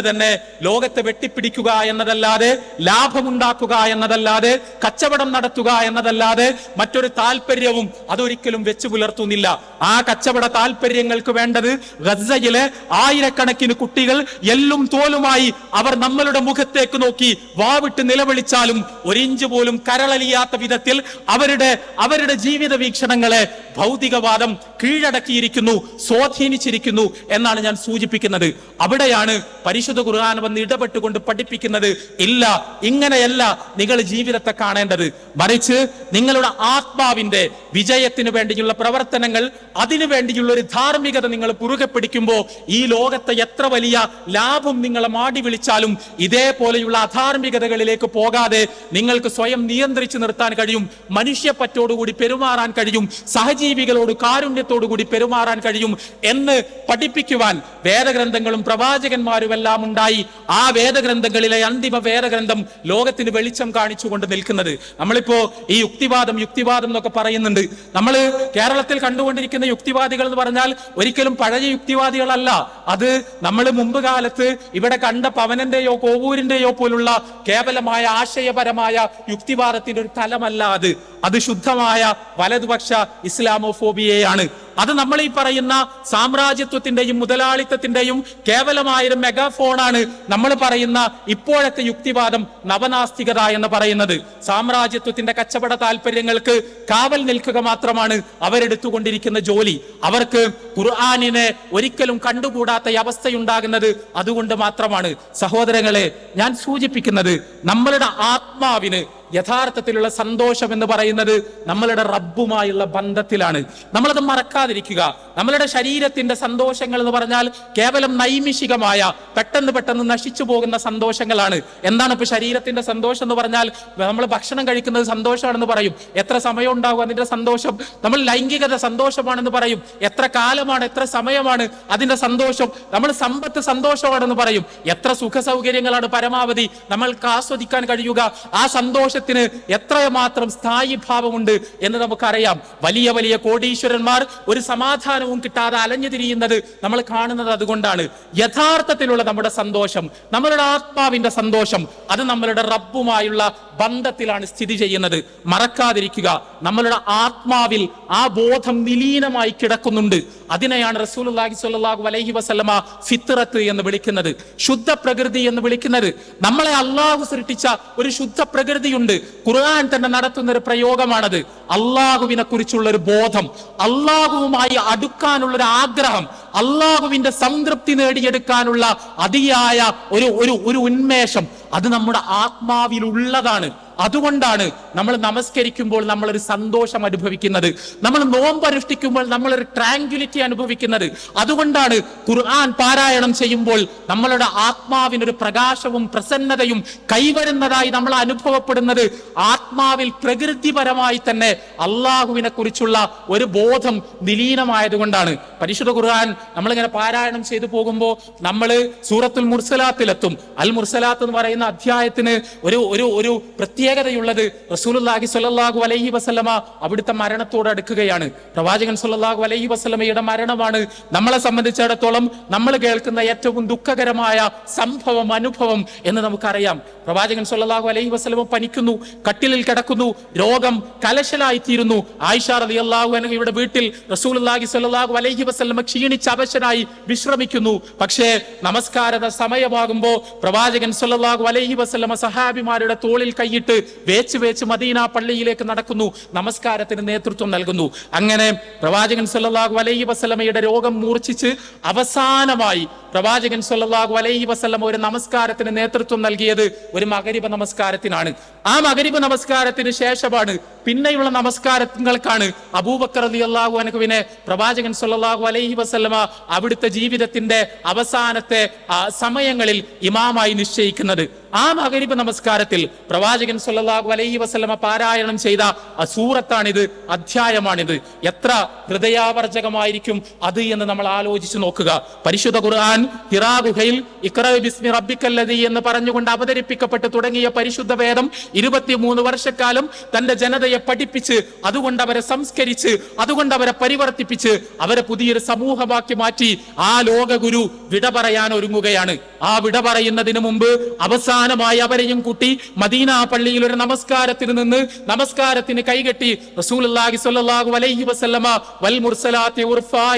അതുകൊണ്ട് തന്നെ ലോകത്തെ വെട്ടിപ്പിടിക്കുക എന്നതല്ലാതെ ലാഭമുണ്ടാക്കുക എന്നതല്ലാതെ കച്ചവടം നടത്തുക എന്നതല്ലാതെ മറ്റൊരു താല്പര്യവും അതൊരിക്കലും വെച്ചു പുലർത്തുന്നില്ല. ആ കച്ചവട താല്പര്യങ്ങൾക്ക് വേണ്ടത് ഗസയിലെ ആയിരക്കണക്കിന് കുട്ടികൾ എല്ലും തോലുമായി അവർ നമ്മളുടെ മുഖത്തേക്ക് നോക്കി വാവിട്ട് നിലവിളിച്ചാലും ഒരിഞ്ച് പോലും കരളലിയാത്ത വിധത്തിൽ അവരുടെ അവരുടെ ജീവിത വീക്ഷണങ്ങളെ ഭൗതികവാദം കീഴടക്കിയിരിക്കുന്നു സ്വാധീനിച്ചിരിക്കുന്നു എന്നാണ് ഞാൻ സൂചിപ്പിക്കുന്നത്. അവിടെയാണ് പരിശുദ്ധ ഖുർആൻ വന്ന് ഇടപെട്ടുകൊണ്ട് പഠിപ്പിക്കുന്നത് ഇല്ല. ഇങ്ങനെയല്ല നിങ്ങൾ ജീവിതത്തെ കാണേണ്ടത്. മറിച്ച് നിങ്ങളുടെ ആത്മാവിന്റെ വിജയത്തിന് വേണ്ടിയുള്ള പ്രവർത്തനങ്ങൾ അതിനു വേണ്ടിയുള്ള ഒരു ധാർമ്മികത നിങ്ങൾ പുറുകെ പിടിക്കുമ്പോൾ ഈ ലോകത്തെ എത്ര വലിയ ലാഭം നിങ്ങളെ മാടി വിളിച്ചാലും ഇതേപോലെയുള്ള അധാർമികതകളിലേക്ക് പോകാതെ നിങ്ങൾക്ക് സ്വയം നിയന്ത്രിച്ചു നിർത്താൻ കഴിയും. മനുഷ്യപ്പറ്റോടുകൂടി പെരുമാറാൻ കഴിയും. സഹജീവികളോട് കാരുണ്യത്തോടുകൂടി പെരുമാറാൻ കഴിയും എന്ന് പഠിപ്പിക്കുവാൻ വേദഗ്രന്ഥങ്ങളും പ്രവാചകന്മാരും എല്ലാം ഉണ്ടായി ആ വേദഗ്രന്ഥങ്ങളിലെ അന്തിമ വേദഗ്രന്ഥം ലോകത്തിന് വെളിച്ചം കാണിച്ചുകൊണ്ട് നിൽക്കുന്നത്. നമ്മളിപ്പോ ഈ യുക്തിവാദം യുക്തിവാദം എന്നൊക്കെ പറയുന്നുണ്ട്. നമ്മൾ കേരളത്തിൽ കണ്ടുകൊണ്ടിരിക്കുന്ന യുക്തിവാദികൾ എന്ന് പറഞ്ഞാൽ ഒരിക്കലും പഴയ യുക്തിവാദികളല്ല. അത് നമ്മൾ മുമ്പ് കാലത്ത് ഇവിടെ കണ്ട പവനന്റെയോ കോവൂരിന്റെയോ പോലുള്ള കേവലമായ ആശയപരമായ യുക്തിവാദത്തിന്റെ ഒരു തലമല്ല അത്. അത് ശുദ്ധമായ വലതുപക്ഷ ഇസ്ലാമോഫോബിയയാണ്. അത് നമ്മൾ ഈ പറയുന്ന സാമ്രാജ്യത്വത്തിന്റെയും മുതലാളിത്തത്തിന്റെയും കേവലമായ ഒരു മെഗാഫോണാണ് നമ്മൾ പറയുന്ന ഇപ്പോഴത്തെ യുക്തിവാദം നവനാസ്തികത എന്ന് പറയുന്നത്. സാമ്രാജ്യത്വത്തിന്റെ കച്ചവട താല്പര്യങ്ങൾക്ക് കാവൽ നിൽക്കുക മാത്രമാണ് അവരെടുത്തുകൊണ്ടിരിക്കുന്ന ജോലി. അവർക്ക് ഖുർആാനിനെ ഒരിക്കലും കണ്ടുകൂടാത്ത അവസ്ഥയുണ്ടാകുന്നത് അതുകൊണ്ട് മാത്രമാണ്. സഹോദരങ്ങളെ ഞാൻ സൂചിപ്പിക്കുന്നത് നമ്മളുടെ ആത്മാവിന് യഥാർത്ഥത്തിലുള്ള സന്തോഷം എന്ന് പറയുന്നത് നമ്മളുടെ റബ്ബുമായുള്ള ബന്ധത്തിലാണ്. നമ്മളത് മറക്കാതിരിക്കുക. നമ്മളുടെ ശരീരത്തിന്റെ സന്തോഷങ്ങൾ എന്ന് പറഞ്ഞാൽ കേവലം നൈമിഷികമായ പെട്ടെന്ന് പെട്ടെന്ന് നശിച്ചു പോകുന്ന സന്തോഷങ്ങളാണ്. എന്താണ് ഇപ്പൊ ശരീരത്തിന്റെ സന്തോഷം എന്ന് പറഞ്ഞാൽ? നമ്മൾ ഭക്ഷണം കഴിക്കുന്നത് സന്തോഷമാണെന്ന് പറയും. എത്ര സമയം ഉണ്ടാകും അതിന്റെ സന്തോഷം? നമ്മൾ ലൈംഗികത സന്തോഷമാണെന്ന് പറയും. എത്ര കാലമാണ് എത്ര സമയമാണ് അതിന്റെ സന്തോഷം? നമ്മൾ സമ്പത്ത് സന്തോഷമാണെന്ന് പറയും. എത്ര സുഖ സൗകര്യങ്ങളാണ് പരമാവധി നമ്മൾക്ക് ആസ്വദിക്കാൻ കഴിയുക? ആ സന്തോഷത്തിന് എത്രമാത്രം സ്ഥായി ഭാവമുണ്ട് എന്ന് നമുക്കറിയാം. വലിയ വലിയ കോടീശ്വരന്മാർ ഒരു സമാധാനവും കിട്ടാതെ അലഞ്ഞു തിരിയുന്നത് നമ്മൾ കാണുന്നത് അതുകൊണ്ടാണ്. യഥാർത്ഥത്തിലുള്ള നമ്മുടെ സന്തോഷം നമ്മളുടെ ആത്മാവിന്റെ സന്തോഷം അത് നമ്മളുടെ റബ്ബുമായുള്ള ബന്ധത്തിലാണ് സ്ഥിതി ചെയ്യുന്നത്. മറക്കാതിരിക്കുക നമ്മളുടെ ആത്മാവിൽ ആ ബോധം നിലീനമായി കിടക്കുന്നുണ്ട്. അതിനെയാണ് റസൂലുള്ളാഹി സ്വല്ലല്ലാഹു അലൈഹി വസല്ലമ ഫിത്രത്ത് എന്ന് വിളിക്കുന്നത് ശുദ്ധ പ്രകൃതി എന്ന് വിളിക്കുന്നത്. നമ്മളെ അള്ളാഹു സൃഷ്ടിച്ച ഒരു ശുദ്ധ പ്രകൃതിയുണ്ട് ഖുർആൻ തന്നെ നടത്തുന്ന ഒരു പ്രയോഗമാണത്. അള്ളാഹുവിനെ കുറിച്ചുള്ള ഒരു ബോധം അള്ളാഹുവുമായി അടുക്കാനുള്ള ഒരു ആഗ്രഹം അള്ളാഹുവിന്റെ സംതൃപ്തി നേടിയെടുക്കാനുള്ള അതിയായ ഒരു ഒരു ഉന്മേഷം. അത് നമ്മുടെ ആത്മാവിൽ ഉള്ളതാണ് അതുകൊണ്ടാണ് നമ്മൾ നമസ്കരിക്കുമ്പോൾ നമ്മൾ ഒരു സന്തോഷം അനുഭവിക്കുന്നത്. നമ്മൾ നോമ്പ് അനുഷ്ഠിക്കുമ്പോൾ നമ്മൾ ഒരു ട്രാങ്ക്യുലിറ്റി അനുഭവിക്കുന്നത്. അതുകൊണ്ടാണ് ഖുർആൻ പാരായണം ചെയ്യുമ്പോൾ നമ്മളുടെ ആത്മാവിനൊരു പ്രകാശവും പ്രസന്നതയും കൈവരുന്നതായി നമ്മൾ അനുഭവപ്പെടുന്നത്. ആത്മാവിൽ പ്രകൃതിപരമായി തന്നെ അള്ളാഹുവിനെ കുറിച്ചുള്ള ഒരു ബോധം നിലീനമായതുകൊണ്ടാണ് പരിശുദ്ധ ഖുർആൻ നമ്മളിങ്ങനെ പാരായണം ചെയ്തു പോകുമ്പോൾ നമ്മൾ സൂറത്തുൽ മുർസലാത്തിലെത്തും. അൽ മുർസലാത്ത് എന്ന് പറയുന്ന അധ്യായത്തിന് ഒരു ഒരു ഒരു പ്രത്യേകതയുള്ളത് റസൂലുള്ളാഹി സ്വല്ലല്ലാഹു അലൈഹി വസല്ലമ അവിടുത്തെ മരണത്തോട് അടുക്കുകയാണ്. പ്രവാചകൻ സ്വല്ലല്ലാഹു അലൈഹി വസല്ലമയുടെ മരണമാണ്. നമ്മളെ സംബന്ധിച്ചിടത്തോളം നമ്മൾ കേൾക്കുന്ന ഏറ്റവും ദുഃഖകരമായ സംഭവം അനുഭവം എന്ന് നമുക്കറിയാം. പ്രവാചകൻ സ്വല്ലല്ലാഹു അലൈഹി വസല്ലമ പനിക്കുന്നു കട്ടിലിൽ കിടക്കുന്നു രോഗം കലശലായിത്തീരുന്നു. ആയിഷ റളിയല്ലാഹു അൻഹയുടെ വീട്ടിൽ റസൂലുള്ളാഹി സ്വല്ലല്ലാഹു അലൈഹി വസല്ലമ ക്ഷീണിച്ച് അവശനായി വിശ്രമിക്കുന്നു. പക്ഷേ നമസ്കാരത സമയമാകുമ്പോൾ പ്രവാചകൻ സ്വല്ലല്ലാഹു അലൈഹി വസല്ലമ സഹാബിമാരുടെ തോളിൽ കൈയിട്ട് വേച്ച് വേച്ച് മദീന പള്ളിയിലേക്ക് നടക്കുന്നു നമസ്കാരത്തിന് നേതൃത്വം നൽകുന്നു. അങ്ങനെ പ്രവാചകൻ സല്ലാഹു അലൈഹി വസ്ലമയുടെ രോഗം മൂർച്ഛിച്ച് അവസാനമായി പ്രവാചകൻ സല്ലാഹു അലൈഹി വസല്ലമ ഒരു നമസ്കാരത്തിന് നേതൃത്വം നൽകിയത് ഒരു മകരിബ നമസ്കാരത്തിനാണ്. ആ മകരിബ നമസ്കാരത്തിന് ശേഷമാണ് പിന്നെയുള്ള നമസ്കാരങ്ങൾക്കാണ് അബൂബക്കർ അലി അള്ളാഹു അനഹുവിനെ പ്രവാചകൻ സല്ലാഹു അലൈഹി വസല്ലമ അവിടുത്തെ ജീവിതത്തിന്റെ അവസാനത്തെ സമയങ്ങളിൽ ഇമാമായി നിശ്ചയിക്കുന്നത്. ആ മകരിബ് നമസ്കാരത്തിൽ പ്രവാചകൻ സല്ലല്ലാഹു അലൈഹി വസല്ലമ പാരായണം ചെയ്ത അസൂറത്താണിത് സൂറത്താണിത് അധ്യായമാണിത്. എത്ര ഹൃദയാവർജകമായിരിക്കും അത് എന്ന് നമ്മൾ ആലോചിച്ചു നോക്കുക. പരിശുദ്ധ ഖുർആൻ ഹിറാ ഗുഹയിൽ ബിസ്മി റബ്ബിക്കല്ലദീ എന്ന് പറഞ്ഞുകൊണ്ട് അവതരിപ്പിക്കപ്പെട്ട് തുടങ്ങിയ പരിശുദ്ധ വേദം ഇരുപത്തിമൂന്ന് വർഷക്കാലം തന്റെ ജനതയെ പഠിപ്പിച്ച് അതുകൊണ്ട് അവരെ സംസ്കരിച്ച് അതുകൊണ്ട് അവരെ പരിവർത്തിപ്പിച്ച് അവരെ പുതിയൊരു സമൂഹമാക്കി മാറ്റി ആ ലോകഗുരു വിട പറയാൻ ഒരുങ്ങുകയാണ്. ആ വിട പറയുന്നതിന് മുമ്പ് അവസാനമായി അവരെയും കൂട്ടി മദീന പള്ളിയിൽ ഒരു നമസ്കാരത്തിൽ നിന്ന് നമസ്കാരത്തിന് കൈകെട്ടി അലൈഹി വസല്ലമ വൽ മുർസലാത്തി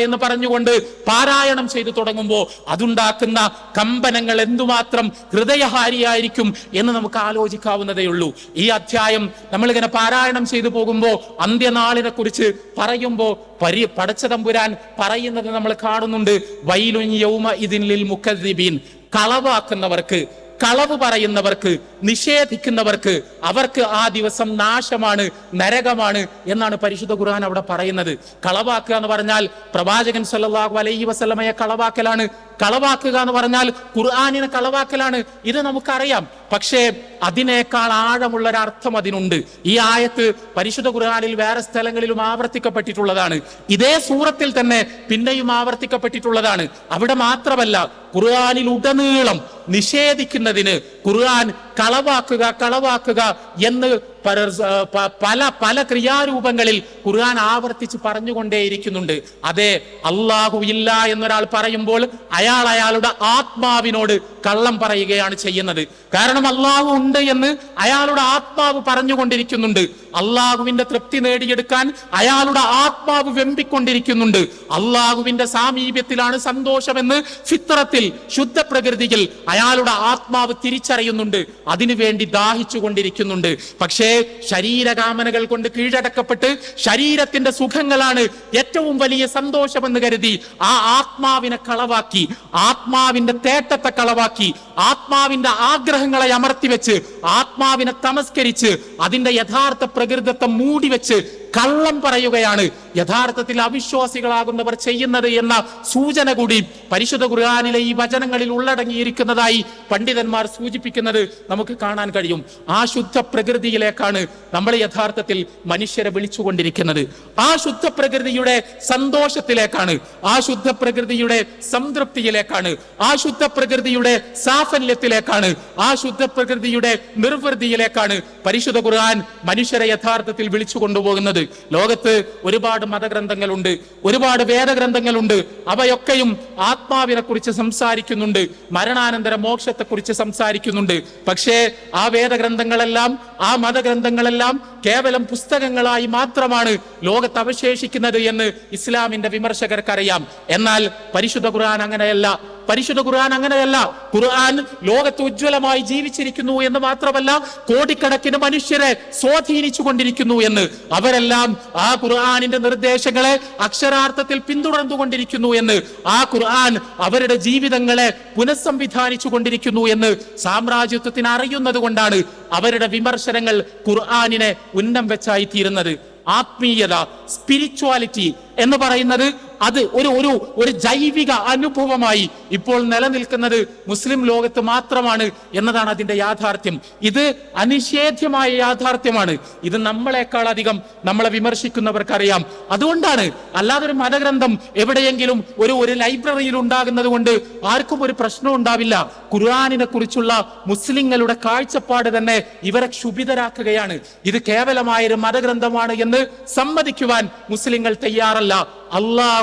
എന്ന് പറഞ്ഞുകൊണ്ട് പാരായണം ചെയ്തു തുടങ്ങുമ്പോൾ അതുണ്ടാക്കുന്ന കമ്പനങ്ങൾ എന്തുമാത്രം ഹൃദയഹാരിയായിരിക്കും എന്ന് നമുക്ക് ആലോചിക്കാവുന്നതേ ഉള്ളൂ. ഈ അധ്യായം നമ്മളിങ്ങനെ പാരായണം ചെയ്തു പോകുമ്പോൾ അന്ത്യനാളിനെ കുറിച്ച് പറയുമ്പോൾ പരി പടച്ച തമ്പുരാൻ പറയുന്നത് നമ്മൾ കാണുന്നുണ്ട്. വൈലുൻ യൗമ ഇതിനിൽ മുക്കദ്ദിബീൻ. കളവാക്കുന്നവർക്ക് കളവ് പറയുന്നവർക്ക് നിഷേധിക്കുന്നവർക്ക് അവർക്ക് ആ ദിവസം നാശമാണ് നരകമാണ് എന്നാണ് പരിശുദ്ധ ഖുർആൻ അവിടെ പറയുന്നത്. കളവാക്കുക എന്ന് പറഞ്ഞാൽ പ്രവാചകൻ സല്ലല്ലാഹു അലൈഹി വസല്ലമയെ കളവാക്കലാണ്. കളവാക്കുക എന്ന് പറഞ്ഞാൽ ഖുർആാനിനെ കളവാക്കലാണ്. ഇത് നമുക്കറിയാം. പക്ഷേ അതിനേക്കാൾ ആഴമുള്ള ഒരു അർത്ഥം അതിനുണ്ട്. ഈ ആയത്ത് പരിശുദ്ധ ഖുർആാനിൽ വേറെ സ്ഥലങ്ങളിലും ആവർത്തിക്കപ്പെട്ടിട്ടുള്ളതാണ്. ഇതേ സൂറത്തിൽ തന്നെ പിന്നെയും ആവർത്തിക്കപ്പെട്ടിട്ടുള്ളതാണ്. അവിടെ മാത്രമല്ല ഖുർആാനിൽ ഉടനീളം നിഷേധിക്കുന്നതിന് ഖുർആൻ കളവാക്കുക കളവാക്കുക എന്ന് പല- പല ക്രിയാരൂപങ്ങളിൽ ഖുർആൻ ആവർത്തിച്ച് പറഞ്ഞുകൊണ്ടേയിരിക്കുന്നുണ്ട്. അതെ അള്ളാഹു ഇല്ല എന്നൊരാൾ പറയുമ്പോൾ അയാൾ അയാളുടെ ആത്മാവിനോട് കള്ളം പറയുകയാണ് ചെയ്യുന്നത്. കാരണം അള്ളാഹു ഉണ്ട് എന്ന് അയാളുടെ ആത്മാവ് പറഞ്ഞുകൊണ്ടിരിക്കുന്നുണ്ട്. അള്ളാഹുവിന്റെ തൃപ്തി നേടിയെടുക്കാൻ അയാളുടെ ആത്മാവ് വെമ്പിക്കൊണ്ടിരിക്കുന്നുണ്ട്. അള്ളാഹുവിന്റെ സാമീപ്യത്തിലാണ് സന്തോഷമെന്ന് ഫിത്രത്തിൽ ശുദ്ധ പ്രകൃതിയിൽ അയാളുടെ ആത്മാവ് തിരിച്ചറിയുന്നുണ്ട്. അതിനുവേണ്ടി ദാഹിച്ചു കൊണ്ടിരിക്കുന്നുണ്ട് പക്ഷേ ശരീരകാമനകൾ കൊണ്ട് കീഴടക്കപ്പെട്ട് ശരീരത്തിന്റെ സുഖങ്ങളാണ് ഏറ്റവും വലിയ സന്തോഷമെന്ന് കരുതി ആ ആത്മാവിനെ കളവാക്കി ആത്മാവിന്റെ തേട്ടത്തെ കളവാക്കി ആത്മാവിന്റെ ആഗ്രഹങ്ങളെ അമർത്തിവെച്ച് ആത്മാവിനെ തമസ്കരിച്ച് അതിന്റെ യഥാർത്ഥ പ്രകൃതത്തെ മൂടിവെച്ച് കള്ളം പറയുകയാണ്. യഥാർത്ഥത്തിൽ അവിശ്വാസികളാകുന്നവർ ചെയ്യുന്നത് എന്ന സൂചന കൂടി പരിശുദ്ധ ഖുർആാനിലെ ഈ വചനങ്ങളിൽ ഉള്ളടങ്ങിയിരിക്കുന്നതായി പണ്ഡിതന്മാർ സൂചിപ്പിക്കുന്നത് നമുക്ക് കാണാൻ കഴിയും. ആ ശുദ്ധ പ്രകൃതിയിലേക്കാണ് നമ്മൾ യഥാർത്ഥത്തിൽ മനുഷ്യരെ വിളിച്ചുകൊണ്ടിരിക്കുന്നത്. ആ ശുദ്ധ പ്രകൃതിയുടെ സന്തോഷത്തിലേക്കാണ് ആ ശുദ്ധ പ്രകൃതിയുടെ സംതൃപ്തിയിലേക്കാണ് ആ ശുദ്ധ പ്രകൃതിയുടെ സാഫല്യത്തിലേക്കാണ് ആ ശുദ്ധ പ്രകൃതിയുടെ നിർവൃതിയിലേക്കാണ് പരിശുദ്ധ ഖുർആൻ മനുഷ്യരെ യഥാർത്ഥത്തിൽ വിളിച്ചു കൊണ്ടുപോകുന്നത് ലോകത്ത് ഒരുപാട് മതഗ്രന്ഥങ്ങളുണ്ട് ഒരുപാട് വേദഗ്രന്ഥങ്ങളുണ്ട്. അവയൊക്കെയും ആത്മാവിനെ കുറിച്ച് സംസാരിക്കുന്നുണ്ട് മരണാനന്തര മോക്ഷത്തെ കുറിച്ച് സംസാരിക്കുന്നുണ്ട്. പക്ഷേ ആ വേദഗ്രന്ഥങ്ങളെല്ലാം ആ മതഗ്രന്ഥങ്ങളെല്ലാം കേവലം പുസ്തകങ്ങളായി മാത്രമാണ് ലോകത്ത് അവശേഷിക്കുന്നത് എന്ന് ഇസ്ലാമിന്റെ വിമർശകർക്കറിയാം. എന്നാൽ പരിശുദ്ധ ഖുർആൻ അങ്ങനെയല്ല. പരിശുദ്ധ ഖുർആൻ അങ്ങനെയല്ല. ഖുർആൻ ലോകത്ത് ഉജ്ജ്വലമായി ജീവിച്ചിരിക്കുന്നു എന്ന് മാത്രമല്ല കോടിക്കണക്കിന് മനുഷ്യരെ സ്വാധീനിച്ചു കൊണ്ടിരിക്കുന്നു എന്ന്. അവരെല്ലാം ആ ഖുർആാനിന്റെ നിർദ്ദേശങ്ങളെ അക്ഷരാർത്ഥത്തിൽ പിന്തുടർന്നു കൊണ്ടിരിക്കുന്നു എന്ന്. ആ ഖുർആൻ അവരുടെ ജീവിതങ്ങളെ പുനഃസംവിധാനിച്ചു കൊണ്ടിരിക്കുന്നു എന്ന് സാമ്രാജ്യത്വത്തിന് അറിയുന്നത് കൊണ്ടാണ് അവരുടെ വിമർശനങ്ങൾ ഖുർആാനിനെ ഉന്നം വെച്ചായി തീരുന്നത് ആത്മീയത സ്പിരിച്വാലിറ്റി എന്ന് പറയുന്നത് അത് ഒരു ഒരു ഒരു ജൈവിക അനുഭവമായി ഇപ്പോൾ നിലനിൽക്കുന്നത് മുസ്ലിം ലോകത്ത് മാത്രമാണ് എന്നതാണ് അതിന്റെ യാഥാർത്ഥ്യം. ഇത് അനിഷേധ്യമായ യാഥാർത്ഥ്യമാണ്. ഇത് നമ്മളെക്കാൾ അധികം നമ്മളെ വിമർശിക്കുന്നവർക്കറിയാം. അതുകൊണ്ടാണ് അല്ലാതെ ഒരു മതഗ്രന്ഥം എവിടെയെങ്കിലും ഒരു ഒരു ലൈബ്രറിയിൽ ഉണ്ടാകുന്നത് കൊണ്ട് ആർക്കും ഒരു പ്രശ്നം ഉണ്ടാവില്ല. ഖുർആാനിനെ കുറിച്ചുള്ള മുസ്ലിങ്ങളുടെ കാഴ്ചപ്പാട് തന്നെ ഇവരെ ക്ഷുഭിതരാക്കുകയാണ്. ഇത് കേവലമായ ഒരു മതഗ്രന്ഥമാണ് എന്ന് സമ്മതിക്കുവാൻ മുസ്ലിങ്ങൾ തയ്യാറല്ല.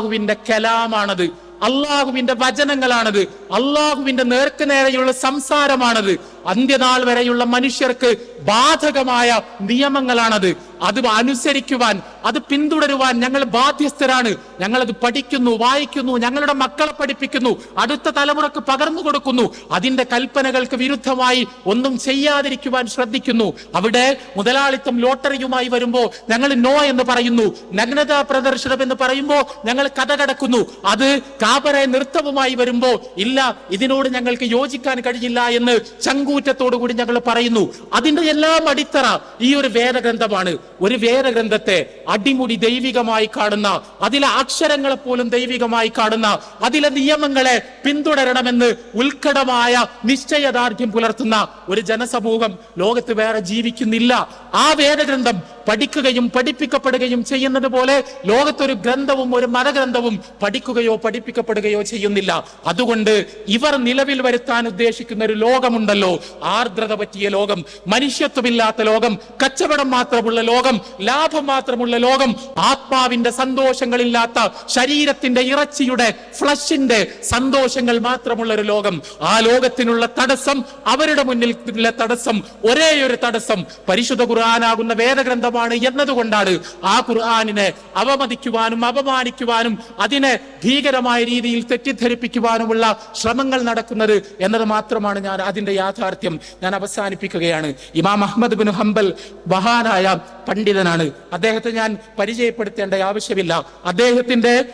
അള്ളാഹുവിന്റെ കലാമാണത്. അള്ളാഹുവിന്റെ വചനങ്ങളാണത്. അള്ളാഹുവിന്റെ നേർക്ക് നേരെയുള്ള സംസാരമാണത്. അന്ത്യനാൾ വരെയുള്ള മനുഷ്യർക്ക് ബാധകമായ നിയമങ്ങളാണത്. അത് അനുസരിക്കുവാൻ അത് പിന്തുടരുവാൻ ഞങ്ങൾ ബാധ്യസ്ഥരാണ്. ഞങ്ങളത് പഠിക്കുന്നു വായിക്കുന്നു ഞങ്ങളുടെ മക്കളെ പഠിപ്പിക്കുന്നു അടുത്ത തലമുറയ്ക്ക് പകർന്നു കൊടുക്കുന്നു. അതിന്റെ കൽപ്പനകൾക്ക് വിരുദ്ധമായി ഒന്നും ചെയ്യാതിരിക്കുവാൻ ശ്രദ്ധിക്കുന്നു. അവിടെ മുതലാളിത്തം ലോട്ടറിയുമായി വരുമ്പോൾ ഞങ്ങൾ നോ എന്ന് പറയുന്നു. നഗ്നതാ പ്രദർശനം എന്ന് പറയുമ്പോൾ ഞങ്ങൾ കഥ കടക്കുന്നു. അത് കാബറെ നൃത്തവുമായി വരുമ്പോൾ ഇല്ല ഇതിനോട് ഞങ്ങൾക്ക് യോജിക്കാൻ കഴിയില്ല എന്ന് ചങ്കു കൂടി ഞങ്ങൾ പറയുന്നു. അതിന്റെ എല്ലാം അടിത്തറ ഈ ഒരു വേദഗ്രന്ഥമാണ്. ഒരു വേദഗ്രന്ഥത്തെ അടിമുടി ദൈവികമായി കാണുന്ന അതിലെ അക്ഷരങ്ങളെ പോലും ദൈവികമായി കാണുന്ന അതിലെ നിയമങ്ങളെ പിന്തുടരണമെന്ന് ഉത്കടമായ നിശ്ചയദാർഢ്യം പുലർത്തുന്ന ഒരു ജനസമൂഹം ലോകത്ത് വേറെ ജീവിക്കുന്നില്ല. ആ വേദഗ്രന്ഥം പഠിക്കുകയും പഠിപ്പിക്കപ്പെടുകയും ചെയ്യുന്നത് പോലെ ലോകത്തൊരു ഗ്രന്ഥവും ഒരു മതഗ്രന്ഥവും പഠിക്കുകയോ പഠിപ്പിക്കപ്പെടുകയോ ചെയ്യുന്നില്ല. അതുകൊണ്ട് ഇവർ നിലവിൽ വരുത്താൻ ഉദ്ദേശിക്കുന്ന ഒരു ലോകമുണ്ടല്ലോ. ആർദ്രത പറ്റിയ ലോകം മനുഷ്യത്വമില്ലാത്ത ലോകം കച്ചവടം മാത്രമുള്ള ലോകം ലാഭം മാത്രമുള്ള ലോകം ആത്മാവിന്റെ സന്തോഷങ്ങളില്ലാത്ത ശരീരത്തിന്റെ ഇറച്ചിയുടെ ഫ്ലഷിന്റെ സന്തോഷങ്ങൾ മാത്രമുള്ള ഒരു ലോകം. ആ ലോകത്തിനുള്ള തടസ്സം അവരുടെ മുന്നിൽ തടസ്സം ഒരേ ഒരു തടസ്സം. പരിശുദ്ധ ഖുർആനാകുന്ന വേദഗ്രന്ഥമാണ് എന്നതുകൊണ്ടാണ് ആ ഖുർആാനിനെ അവമതിക്കുവാനും അപമാനിക്കുവാനും അതിനെ ഭീകരമായ രീതിയിൽ തെറ്റിദ്ധരിപ്പിക്കുവാനുമുള്ള ശ്രമങ്ങൾ നടക്കുന്നത് എന്നത് മാത്രമാണ് ഞാൻ അതിന്റെ യാഥാർത്ഥ്യം ഞാൻ അവസാനിപ്പിക്കുകയാണ്. ഇമാം അഹമ്മദ് ബിൻ ഹംബൽ മഹാനായ പണ്ഡിതനാണ്. അദ്ദേഹത്തെ ഞാൻ പരിചയപ്പെടുത്തേണ്ട ആവശ്യമില്ല. അദ്ദേഹത്തിന്റെ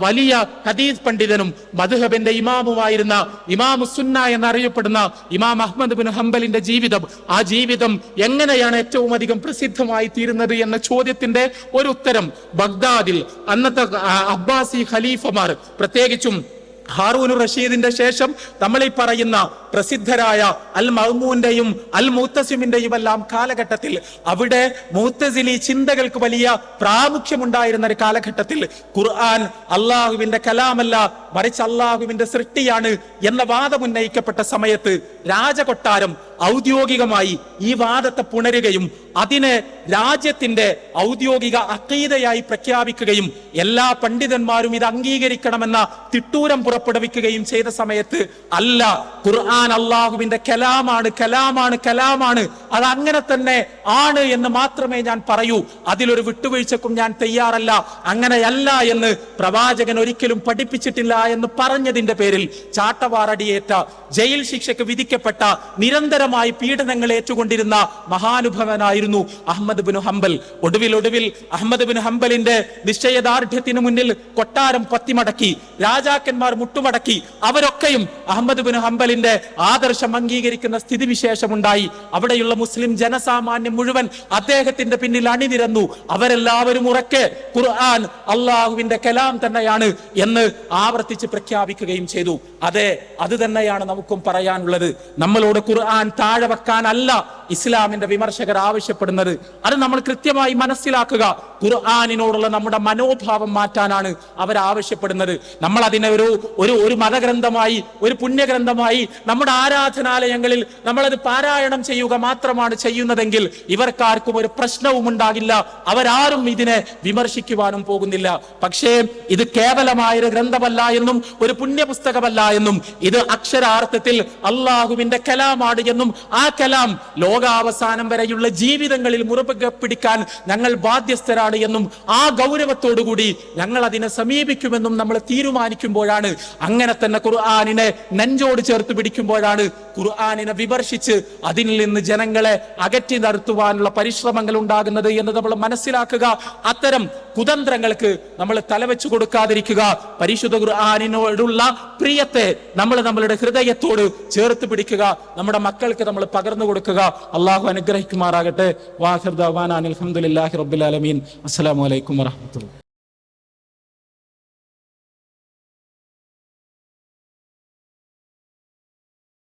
വലിയ ഹദീസ് പണ്ഡിതനും മധുഹബിന്റെ ഇമാമുമായിരുന്ന ഇമാം സുന്ന എന്നറിയപ്പെടുന്ന ഇമാം അഹമ്മദ് ബിൻ ഹംബലിന്റെ ജീവിതം ആ ജീവിതം എങ്ങനെയാണ് ഏറ്റവും അധികം പ്രസിദ്ധമായി തീരുന്നത് എന്ന ചോദ്യത്തിന്റെ ഒരു ഉത്തരം ബഗ്ദാദിൽ അന്നത്തെ അബ്ബാസി ഖലീഫമാർ. പ്രത്യേകിച്ചും ഹാറൂൻ റഷീദിന്റെ ശേഷം നമ്മൾ ഈ പറയുന്ന പ്രസിദ്ധരായ അൽ മഹ്മൂന്റെയും അൽ മൂത്തസിമിന്റെയും എല്ലാം കാലഘട്ടത്തിൽ അവിടെ മൂത്തസിലി ചിന്തകൾക്ക് വലിയ പ്രാമുഖ്യമുണ്ടായിരുന്ന ഒരു കാലഘട്ടത്തിൽ ഖുർആൻ അള്ളാഹുവിന്റെ കലാമല്ല മറിച്ച് അള്ളാഹുവിന്റെ സൃഷ്ടിയാണ് എന്ന വാദം ഉന്നയിക്കപ്പെട്ട സമയത്ത് രാജകൊട്ടാരം ഔദ്യോഗികമായി ഈ വാദത്തെ പുണരുകയും അതിനെ രാജ്യത്തിന്റെ ഔദ്യോഗിക അക്കീതയായി പ്രഖ്യാപിക്കുകയും എല്ലാ പണ്ഡിതന്മാരും ഇത് അംഗീകരിക്കണമെന്ന തിട്ടൂരം പുറപ്പെടുവിക്കുകയും ചെയ്ത സമയത്ത് അല്ല ഖുർആൻ അള്ളാഹുവിന്റെ കലാമാണ് കലാമാണ് കലാമാണ്. അത് അങ്ങനെ തന്നെ ആണ് എന്ന് മാത്രമേ ഞാൻ പറയൂ. അതിലൊരു വിട്ടുവീഴ്ചക്കും ഞാൻ തയ്യാറല്ല. അങ്ങനെയല്ല എന്ന് പ്രവാചകൻ ഒരിക്കലും പഠിപ്പിച്ചിട്ടില്ല എന്ന് പറഞ്ഞതിന്റെ പേരിൽ ചാട്ടവാറടിയേറ്റ ജയിൽ ശിക്ഷയ്ക്ക് വിധിക്കപ്പെട്ട നിരന്തരമായി പീഡനങ്ങൾ ഏറ്റുകൊണ്ടിരുന്ന മഹാനുഭവനായിരുന്നു അഹമ്മദ് ബിൻ ഹംബൽ. ഒടുവിൽ ഒടുവിൽ അഹമ്മദ് ബിൻ ഹംബലിന്റെ നിശ്ചയദാർഢ്യത്തിന് മുന്നിൽ കൊട്ടാരം പത്തിമടക്കി രാജാക്കന്മാർ മുട്ടുമടക്കി അവരൊക്കെയും അഹമ്മദ് ബിൻ ഹംബലിന്റെ ആദർശം അംഗീകരിക്കുന്ന സ്ഥിതിവിശേഷമുണ്ടായി. അവിടെയുള്ള മുസ്ലിം ജനസാമാന്യം മുഴുവൻ അദ്ദേഹത്തിന്റെ പിന്നിൽ അണിനിരന്നു. അവരെല്ലാവരും ഉറക്കെ ഖുർആൻ അള്ളാഹുവിന്റെ കലാം തന്നെയാണ് എന്ന് ആവർത്തിച്ച് പ്രഖ്യാപിക്കുകയും ചെയ്തു. അതെ അത് തന്നെയാണ് നമുക്കും പറയാനുള്ളത്. നമ്മളോട് ഖുർആൻ താഴെ വെക്കാനല്ല ഇസ്ലാമിന്റെ വിമർശകർ ആവശ്യപ്പെടുന്നത്. അത് നമ്മൾ കൃത്യമായി മനസ്സിലാക്കുക. ഖുർആാനിനോടുള്ള നമ്മുടെ മനോഭാവം മാറ്റാനാണ് അവർ ആവശ്യപ്പെടുന്നത്. നമ്മൾ അതിനെ ഒരു ഒരു മതഗ്രന്ഥമായി ഒരു പുണ്യഗ്രന്ഥമായി നമ്മുടെ ആരാധനാലയങ്ങളിൽ നമ്മളത് പാരായണം ചെയ്യുക മാത്രമാണ് ചെയ്യുന്നതെങ്കിൽ ഇവർക്കാർക്കും ഒരു പ്രശ്നവും ഉണ്ടാകില്ല. അവരാരും ഇതിനെ വിമർശിക്കുവാനും പോകുന്നില്ല. പക്ഷേ ഇത് കേവലമായൊരു ഗ്രന്ഥമല്ല എന്നും ഒരു പുണ്യപുസ്തകമല്ല എന്നും ഇത് അക്ഷരാർത്ഥത്തിൽ അള്ളാഹുവിന്റെ കലാമാണ് എന്നും ആ കലാം ലോകാവസാനം വരെയുള്ള ജീവിതങ്ങളിൽ മുറുകെ പിടിക്കാൻ ഞങ്ങൾ ബാധ്യസ്ഥരാണ് എന്നും ആ ഗൗരവത്തോടുകൂടി ഞങ്ങൾ അതിനെ സമീപിക്കുമെന്നും നമ്മൾ തീരുമാനിക്കുമ്പോഴാണ് അങ്ങനെ തന്നെ ഖുർആാനിനെ നെഞ്ചോട് ചേർത്ത് പിടിക്കുമ്പോഴാണ് ഖുർആാനിനെ വിമർശിച്ച് അതിൽ നിന്ന് ജനങ്ങളെ അകറ്റി നിർത്തുവാനുള്ള പരിശ്രമങ്ങൾ ഉണ്ടാകുന്നത് എന്ന് നമ്മൾ മനസ്സിലാക്കുക. അത്തരം കുതന്ത്രങ്ങൾക്ക് നമ്മൾ തലവെച്ചു കൊടുക്കാതിരിക്കുക. പരിശുദ്ധ ഖുർആാനിനോടുള്ള പ്രിയത്തെ നമ്മൾ നമ്മളുടെ ഹൃദയത്തോട് ചേർത്ത് പിടിക്കുക. നമ്മുടെ മക്കൾക്ക് നമ്മൾ പകർന്നു കൊടുക്കുക. അള്ളാഹു അനുഗ്രഹിക്കുമാറാകട്ടെ. വാഹിർ ദവാൻ അലഹമുല്ലാഹി റബുലാലമീൻ ആലമീൻ. അസ്സലാമു അലൈക്കും വറഹമത്തുള്ള